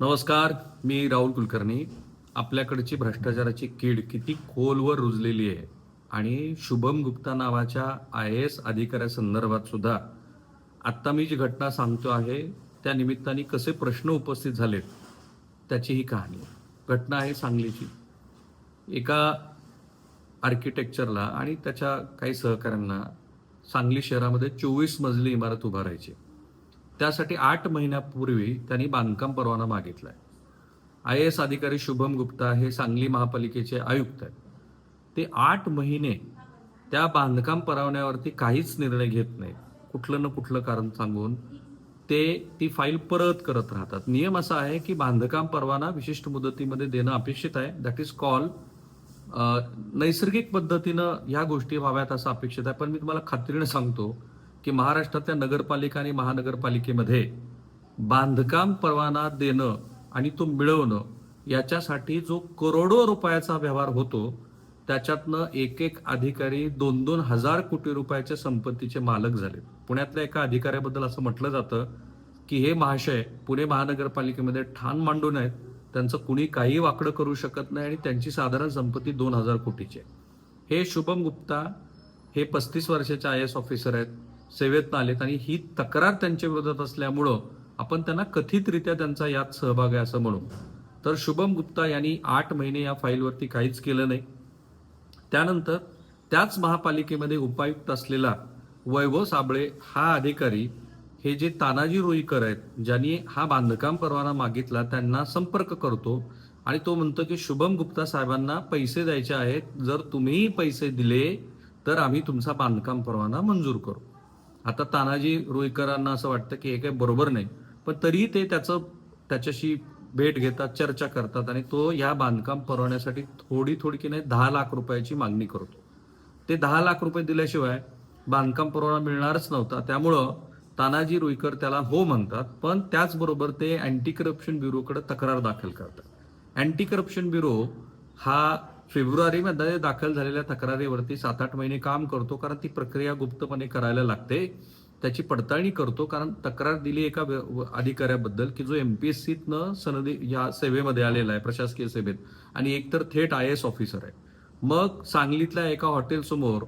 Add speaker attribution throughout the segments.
Speaker 1: नमस्कार मी राहुल कुलकर्णी. आपल्याकडची भ्रष्टाचाराची कीड किती खोलवर रुजलेली आहे आणि शुभम गुप्ता नावाच्या आय ए एस अधिकाऱ्यासंदर्भात सुद्धा आत्ता मी जी घटना सांगतो आहे त्या निमित्ताने कसे प्रश्न उपस्थित झालेत त्याची ही कहाणी. घटना आहे सांगलीची. एका आर्किटेक्चरला आणि त्याच्या काही सहकाऱ्यांना सांगली शहरामध्ये चोवीस मजली इमारत उभारायची त्यासाठी आठ महिन्यापूर्वी त्यांनी बांधकाम परवाना मागितला आहे आय एस अधिकारी शुभम गुप्ता हे सांगली महापालिकेचे आयुक्त आहेत. ते आठ महिने त्या बांधकाम परवान्यावरती काहीच निर्णय घेत नाहीत. कुठलं ना कुठलं कारण सांगून ते ती फाईल परत करत राहतात. नियम असा आहे की बांधकाम परवाना विशिष्ट मुदतीमध्ये देणं अपेक्षित आहे. दॅट इज कॉल नैसर्गिक पद्धतीनं ह्या गोष्टी व्हाव्यात असं अपेक्षित आहे. पण मी तुम्हाला खात्रीनं सांगतो की महाराष्ट्रातल्या नगरपालिका आणि महानगरपालिकेमध्ये बांधकाम परवाना देणं आणि तो मिळवणं याच्यासाठी जो करोडो रुपयाचा व्यवहार होतो त्याच्यातनं एक एक अधिकारी दोन दोन हजार कोटी रुपयाच्या संपत्तीचे मालक झाले पुण्यातल्या एका अधिकाऱ्याबद्दल असं म्हटलं जातं की हे महाशय पुणे महानगरपालिकेमध्ये ठाण मांडून आहेत. त्यांचं कुणी काही वाकडं करू शकत नाही आणि त्यांची साधारण संपत्ती दोन हजार कोटीची आहे. हे शुभम गुप्ता हे पस्तीस वर्षाचे आय एस ऑफिसर आहेत. सेवेत आलेत आणि ही तक्रार त्यांच्या विरोधात असल्यामुळं आपण त्यांना कथितरित्या त्यांचा यात सहभाग आहे असं म्हणू. तर शुभम गुप्ता यांनी आठ महिने या फाईलवरती काहीच केलं नाही. त्यानंतर त्याच महापालिकेमध्ये उपायुक्त असलेला वैभव साबळे हा अधिकारी हे जे तानाजी रोईकर आहेत ज्यांनी हा बांधकाम परवाना मागितला त्यांना संपर्क करतो आणि तो म्हणतो की शुभम गुप्ता साहेबांना पैसे द्यायचे आहेत. जर तुम्ही पैसे दिले तर आम्ही तुमचा बांधकाम परवाना मंजूर करू. आता तानाजी रुईकरांना असं वाटतं की हे काही बरोबर नाही पण तरीही ते त्याचं त्याच्याशी भेट घेतात चर्चा करतात आणि तो या बांधकाम परवान्यासाठी थोडी थोडी की नाही दहा लाख रुपयाची मागणी करतो. ते दहा लाख रुपये दिल्याशिवाय बांधकाम परवाना मिळणारच नव्हता. त्यामुळं तानाजी रुईकर त्याला हो म्हणतात पण त्याचबरोबर ते अँटी करप्शन ब्युरोकडे तक्रार दाखल करतात. अँटी करप्शन ब्युरो हा फेब्रुवारीमध्ये दाखल झालेल्या तक्रारीवरती सात आठ महिने काम करतो कारण ती प्रक्रिया गुप्तपणे करायला लागते. त्याची पडताळणी करतो कारण तक्रार दिली एका अधिकाऱ्याबद्दल की जो एमपीएससीतनं सनदी या सेवेमध्ये आलेला आहे प्रशासकीय सेवेत आणि एकतर थेट आय एस ऑफिसर आहे. मग सांगलीतल्या एका हॉटेलसमोर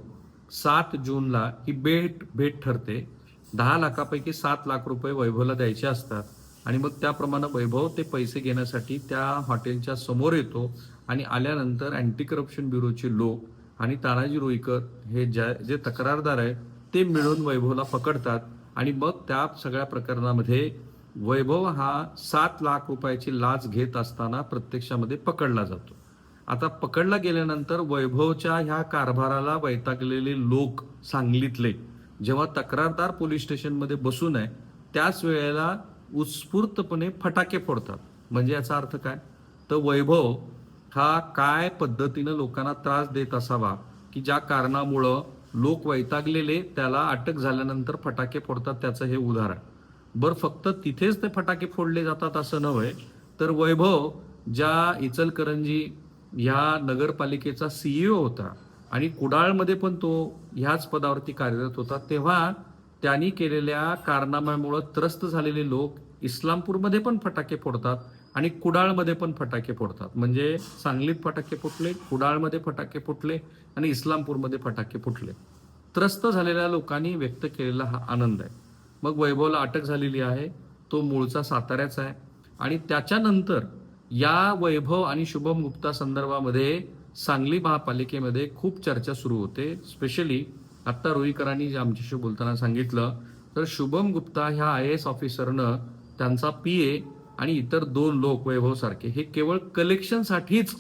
Speaker 1: सात जूनला ही भेट भेट ठरते. दहा लाखापैकी सात लाख रुपये वैभवला द्यायचे असतात. आणि मग त्याप्रमाणे वैभव ते पैसे घेण्यासाठी त्या हॉटेलच्या समोर येतो आणि आल्यानंतर अँटी करप्शन ब्युरोचे लोक आणि तानाजी रोईकर हे ज्या जे तक्रारदार आहेत ते मिळून वैभवला पकडतात. आणि मग त्या सगळ्या प्रकरणामध्ये वैभव हा सात लाख रुपयाची लाच घेत असताना प्रत्यक्षामध्ये पकडला जातो. आता पकडला गेल्यानंतर वैभवच्या ह्या कारभाराला वैतागलेले लोक सांगलीतले. जेव्हा तक्रारदार पोलीस स्टेशनमध्ये बसून आहे त्याच वेळेला उत्स्फूर्तपणे फटाके फोडतात. म्हणजे याचा अर्थ काय? तर वैभव हा काय पद्धतीनं लोकांना त्रास देत असावा की ज्या कारणामुळं लोक वैतागलेले त्याला अटक झाल्यानंतर फटाके फोडतात त्याचं हे उदाहरण. बरं फक्त तिथेच ते फटाके फोडले जातात असं नव्हे तर वैभव ज्या इचलकरंजी ह्या नगरपालिकेचा सीईओ होता आणि कुडाळमध्ये पण तो ह्याच पदावरती कार्यरत होता तेव्हा त्यांनी केलेल्या कारनाम्यामुळं त्रस्त झालेले लोक इस्लामपूरमध्ये पण फटाके फोडतात आणि कुडाळमध्ये पण फटाके फोडतात. म्हणजे सांगलीत फटाके फुटले कुडाळमध्ये फटाके फुटले आणि इस्लामपूरमध्ये फटाके फुटले. त्रस्त झालेल्या लोकांनी व्यक्त केलेला हा आनंद आहे. मग वैभवला अटक झालेली आहे. तो मूळचा साताऱ्याचा आहे. आणि त्याच्यानंतर या वैभव आणि शुभम गुप्ता संदर्भामध्ये सांगली महापालिकेमध्ये खूप चर्चा सुरू होते. स्पेशली आत्ता रोईकरांनी जे आमच्याशी बोलताना सांगितलं तर शुभम गुप्ता ह्या आय एस ऑफिसरनं त्यांचा पी ए आणि इतर दोन लोक वैभव सारखे हे केवळ कलेक्शनसाठीच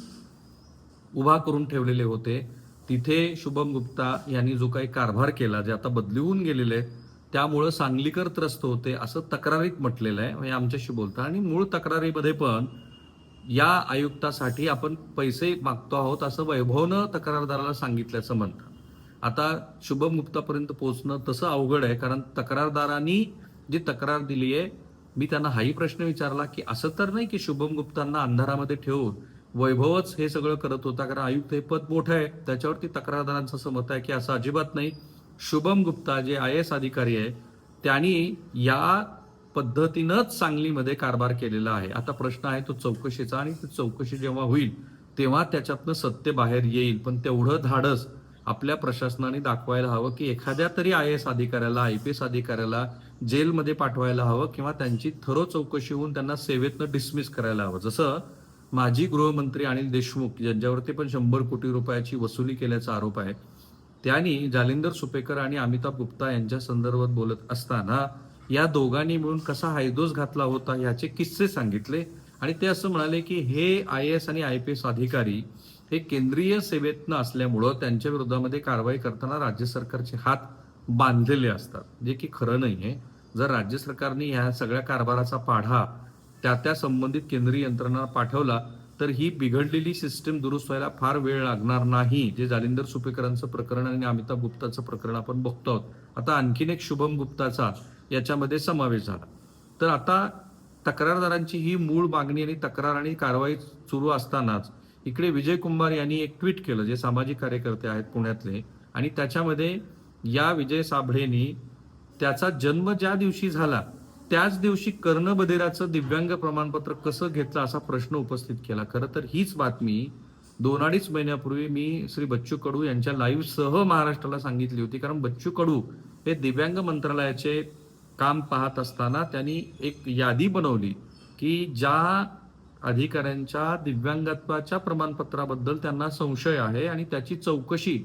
Speaker 1: उभा करून ठेवलेले होते. तिथे शुभम गुप्ता यांनी जो काही कारभार केला जे आता बदली होऊन गेलेले आहेत त्यामुळं सांगलीकर त्रस्त होते असं तक्रारीत म्हटलेलं आहे. म्हणजे आमच्याशी बोलता आणि मूळ तक्रारीमध्ये पण या आयुक्तासाठी आपण पैसे मागतो आहोत असं वैभवनं तक्रारदाराला सांगितल्याचं म्हणतात. आता शुभम गुप्तापर्यंत पोहोचणं तसं अवघड आहे कारण तक्रारदारांनी जी तक्रार दिली आहे मी त्यांना हाही प्रश्न विचारला की असं तर नाही की शुभम गुप्तांना अंधारामध्ये ठेवून वैभवच हे सगळं करत होता कारण आयुक्त हे पद मोठं आहे त्याच्यावरती तक्रारदारांचं असं मत आहे की असं अजिबात नाही. शुभम गुप्ता जे आय एस अधिकारी आहे त्यांनी या पद्धतीनंच सांगलीमध्ये कारभार केलेला आहे. आता प्रश्न आहे तो चौकशीचा आणि ती चौकशी जेव्हा होईल तेव्हा त्याच्यातनं सत्य बाहेर येईल. पण तेवढं धाडस आपल्या प्रशासनाने दाखवायला हवं की एखाद्या तरी आय एस अधिकाऱ्याला आय पी एस अधिकाऱ्याला जेलमध्ये पाठवायला हवं किंवा त्यांची थरो चौकशी होऊन त्यांना सेवेतनं डिसमिस करायला हवं. जसं माजी गृहमंत्री अनिल देशमुख यांच्यावरती पण शंभर कोटी रुपयाची वसुली केल्याचा आरोप आहे त्यांनी जालिंदर सुपेकर आणि अमिताभ गुप्ता यांच्या संदर्भात बोलत असताना या दोघांनी मिळून कसा हायदोस घातला होता याचे किस्से सांगितले आणि ते असं म्हणाले की हे आय एस आणि आय पी एस अधिकारी हे केंद्रीय सेवेतनं असल्यामुळं त्यांच्या विरोधामध्ये कारवाई करताना राज्य सरकारचे हात बांधलेले असतात. जे की खरं आहे जर राज्य सरकारने ह्या सगळ्या कारभाराचा पाढा त्या त्या संबंधित केंद्रीय यंत्रणा पाठवला तर ही बिघडलेली सिस्टीम दुरुस्त व्हायला फार वेळ लागणार नाही. जे जालिंदर सुपेकरांचं प्रकरण आणि अमिताभ गुप्ताचं प्रकरण आपण बघतो आहोत. आता आणखीन एक शुभम गुप्ताचा याच्यामध्ये समावेश झाला. तर आता तक्रारदारांची ही मूळ मागणी आणि तक्रार आणि कारवाई सुरू असतानाच इकडे विजय कुंभार यांनी एक ट्विट केलं जे सामाजिक कार्यकर्ते आहेत पुण्यातले आणि त्याच्यामध्ये या विजय साबळेनी त्याचा जन्म ज्या दिवशी झाला त्याच दिवशी कर्ण बधिराचं दिव्यांग प्रमाणपत्र कसं घेतलं असा प्रश्न उपस्थित केला. खरं तर हीच बातमी दोन अडीच महिन्यापूर्वी मी श्री बच्चू कडू यांच्या लाईव्ह सह महाराष्ट्राला सांगितली होती कारण बच्चू कडू हे दिव्यांग मंत्रालयाचे काम पाहत असताना त्यांनी एक यादी बनवली की ज्या अधिकाऱ्यांच्या दिव्यांगत्वाच्या प्रमाणपत्राबद्दल त्यांना संशय आहे आणि त्याची चौकशी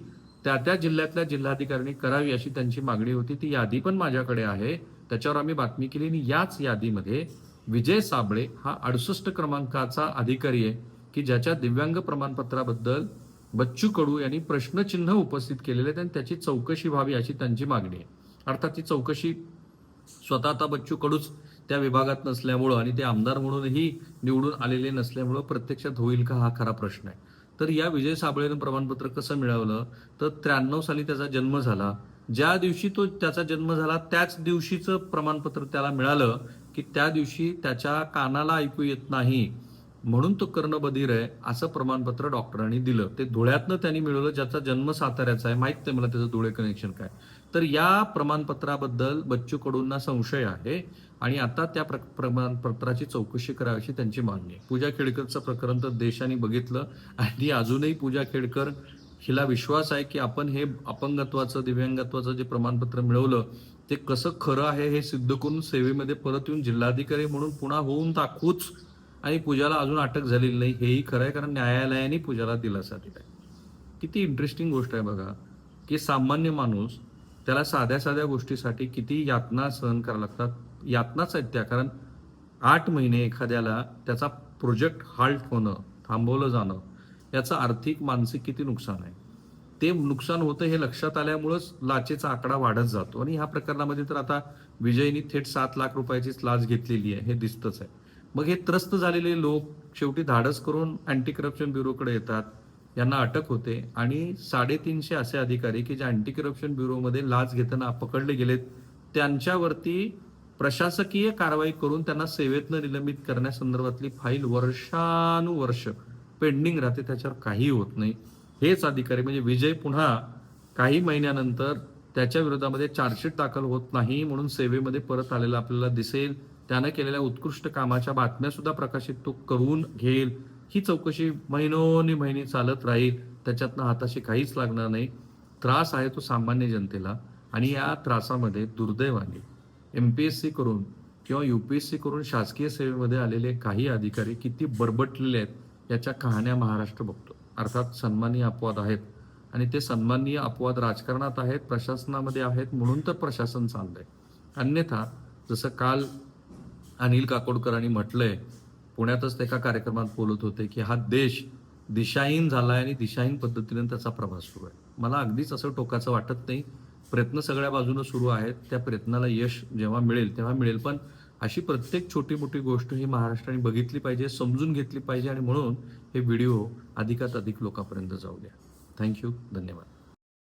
Speaker 1: त्या त्या जिल्ह्यातल्या जिल्हाधिकाऱ्यांनी करावी अशी त्यांची मागणी होती. ती यादी पण माझ्याकडे आहे. त्याच्यावर आम्ही बातमी केली आणि याच यादीमध्ये विजय साबळे हा अडुसष्ट क्रमांकाचा अधिकारी आहे की ज्याच्या दिव्यांग प्रमाणपत्राबद्दल बच्चू कडू यांनी प्रश्नचिन्ह उपस्थित केलेले आहेत आणि त्याची चौकशी व्हावी अशी त्यांची मागणी आहे. अर्थात ती चौकशी स्वतः आता बच्चू कडूच त्या विभागात नसल्यामुळं आणि ते आमदार म्हणूनही निवडून आलेले नसल्यामुळं प्रत्यक्षात होईल का हा खरा प्रश्न आहे. तर या विजय साबळेनं प्रमाणपत्र कसं मिळवलं? तर त्र्याण्णव साली त्याचा जन्म झाला. ज्या दिवशी तो त्याचा जन्म झाला त्याच दिवशीचं प्रमाणपत्र त्याला मिळालं की त्या दिवशी त्याच्या कानाला ऐकू येत नाही. म्हणून तो कर्णबधीर आहे असं प्रमाणपत्र डॉक्टरांनी दिलं. ते धुळ्यातनं त्यांनी मिळवलं ज्याचा जन्म साताऱ्याचा आहे. माहीत नाही मला त्याचं धुळे कनेक्शन काय. तर या प्रमाणपत्राबद्दल बच्चू कडूंना संशय आहे आणि आता त्या प्र- प्रमाणपत्राची चौकशी करावी अशी त्यांची मागणी आहे. पूजा खेडकरचं प्रकरण तर देशाने बघितलं आणि अजूनही पूजा खेडकर हिला विश्वास आहे की आपण हे अपंगत्वाचं दिव्यांगत्वाचं जे प्रमाणपत्र मिळवलं ते कसं खरं आहे हे सिद्ध करून सेवेमध्ये परत येऊन जिल्हाधिकारी म्हणून पुन्हा होऊन दाखवूच आणि पूजाला अजून अटक झालेली नाही. हेही खरं आहे कारण न्यायालयाने पूजाला दिलासा दिलाय. किती इंटरेस्टिंग गोष्ट आहे बघा की सामान्य माणूस त्याला साध्या साध्या गोष्टीसाठी किती यातना सहन करावं लागतात? यातनाच आहेत त्या कारण आठ महिने एखाद्याला त्याचा प्रोजेक्ट हाल्ट होणं थांबवलं जाणं याचं आर्थिक मानसिक किती नुकसान आहे? ते नुकसान होतं हे लक्षात आल्यामुळंच लाचेचा आकडा वाढत जातो. आणि ह्या प्रकरणामध्ये तर आता विजयनी थेट सात लाख रुपयाचीच लाच घेतलेली आहे हे दिसतंच आहे. मग हे त्रस्त झालेले लोक शेवटी धाडस करून अँटी करप्शन ब्युरोकडे येतात. यांना अटक होते आणि साडेतीनशे असे अधिकारी की जे अँटी करप्शन ब्युरोमध्ये लाच घेताना पकडले गेलेत त्यांच्यावरती प्रशासकीय कारवाई करून त्यांना सेवेतनं निलंबित करण्यासंदर्भातली फाईल वर्षानुवर्ष पेंडिंग राहते त्याच्यावर काही होत नाही. हेच अधिकारी म्हणजे विजय पुन्हा काही महिन्यानंतर त्याच्या विरोधामध्ये चार्जशीट दाखल होत नाही म्हणून सेवेमध्ये परत आलेला आपल्याला दिसेल. त्यानं केलेल्या उत्कृष्ट कामाच्या बातम्या सुद्धा प्रकाशित तो करून घेईल. ही चौकशी महिनोनी महिने चालत राहील. त्याच्यातनं हाताशी काहीच लागणार नाही. त्रास आहे तो सामान्य जनतेला आणि या त्रासामध्ये दुर्दैवाने एम पी एस सी करून किंवा यू पी एस सी करून शासकीय सेवेमध्ये आलेले काही अधिकारी किती बरबटलेले आहेत याच्या कहाण्या महाराष्ट्र बघतो. अर्थात सन्मानीय अपवाद आहेत आणि ते सन्माननीय अपवाद राजकारणात आहेत प्रशासनामध्ये आहेत म्हणून तर प्रशासन चाललंय. अन्यथा जसं काल अनिल काकोडकरांनी म्हटलंय पुण्यातच ते एका कार्यक्रमात बोलत होते की हा देश दिशाहीन झालाय आणि दिशाहीन पद्धतीने त्याचा प्रवास सुरू आहे. मला अगदीच असं टोकाचं वाटत नाही. प्रयत्न सगळ्या बाजूनं सुरू आहेत. त्या प्रयत्नाला यश जेव्हा मिळेल तेव्हा मिळेल. पण अशी प्रत्येक छोटी मोठी गोष्ट ही महाराष्ट्राने बघितली पाहिजे समजून घेतली पाहिजे आणि म्हणून हे व्हिडिओ अधिकात अधिक लोकांपर्यंत जाऊ द्या. थँक्यू. धन्यवाद.